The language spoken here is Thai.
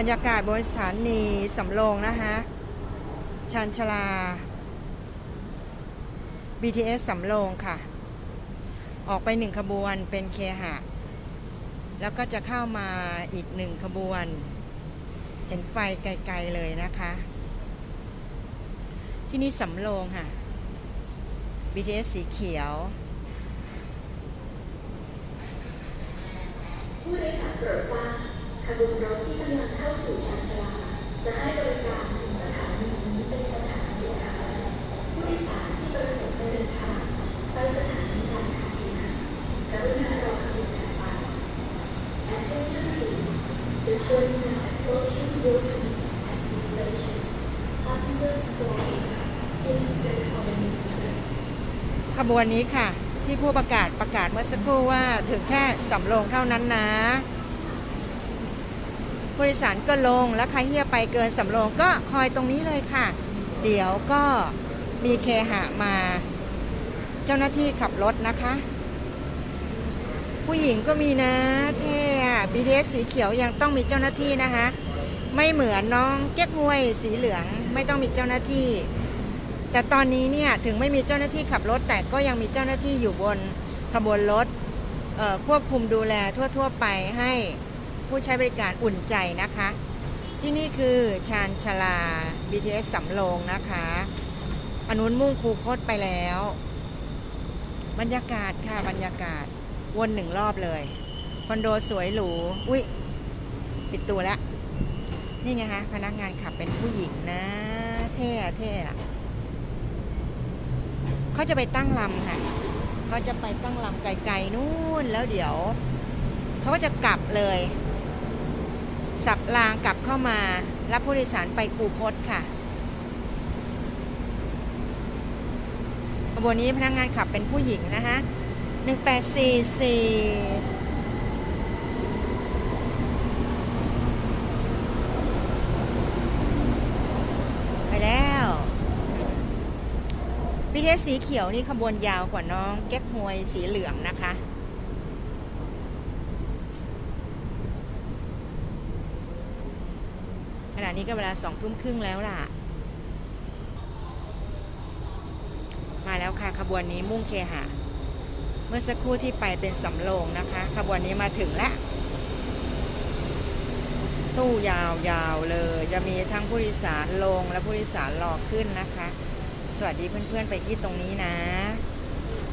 รรยากาศบนสถานีสำโรงนะคะชานชาลา BTS สำโรงค่ะ ออกไปหนึ่งขบวนเป็นเคหะ แล้วก็จะเข้ามาอีกหนึ่งขบวน เห็นไฟไกลๆเลยนะคะ ที่นี่สำโรงค่ะ BTS สีเขียว ผู้โดยสารโปรดทราบ ขบวนรถที่กำลังเข้าสู่ชานชาลาจะให้บริการถึงสถานีนี้เป็นสถานีสุดท้ายผู้โดยสารที่ประสงค์จะเดินทางไปสถานีการค้าเองกรุณารอขบวนถัดไป Attention please the train now approaching will commence at this station passengers boarding please wait for the next train ขบวนนี้ค่ะ ที่ผู้ประกาศประกาศเมื่อสักครู่ว่าถึงแค่สำโรงเท่านั้นนะ ผู้โดยสารก็ลงแล้วใครที่จะไปเกินสำโรงก็คอยตรงนี้เลยค่ะ เดี๋ยวก็มีเคหะมา เจ้าหน้าที่ขับรถนะคะ ผู้หญิงก็มีนะเท่อะ BTS สีเขียวยังต้องมีเจ้าหน้าที่นะคะ ไม่เหมือนน้องเก๊กฮวยสีเหลืองไม่ต้องมีเจ้าหน้าที่ แต่ตอนนี้เนี่ยถึงไม่มีเจ้าหน้าที่ขับรถ แต่ก็ยังมีเจ้าหน้าที่อยู่บนขบวนรถควบคุมดูแลทั่ว ๆ ไปให้ ผู้ใช้บริการอุ่นใจนะคะ ที่นี่คือชานชาลา BTS สำโรงนะคะอนุนมุ่งคูคตไปแล้ว บรรยากาศค่ะบรรยากาศวนหนึ่งรอบเลย คอนโดสวยหรู อุ้ยปิดตัวแล้ว นี่ไงฮะพนักงานขับเป็นผู้หญิงนะ เท่เท่เขาจะไปตั้งลำค่ะเขาจะไปตั้งลำไกลๆนู่นแล้วเดี๋ยวเขาก็จะกลับเลย สับรางกลับเข้ามา รับผู้โดยสารไปคูคตค่ะขบวนนี้พนักงานขับเป็นผู้หญิงนะคะหนึ่งแปดสี่สี่ไปแล้วบีเทสสีเขียวนี่ขบวนยาวกว่าน้องแก๊กฮวยสีเหลืองนะคะ ณะนี้ก็เวลาสองทุ่มครึ่งแล้วล่ะ มาแล้วค่ะขบวนนี้มุ่งเคหะ เมื่อสักครู่ที่ไปเป็นสำโรงนะคะ ขบวนนี้มาถึงแล้วตู้ยาวๆเลย จะมีทั้งผู้โดยสารลงและผู้โดยสารรอขึ้นนะคะ สวัสดีเพื่อนๆไปที่ตรงนี้นะ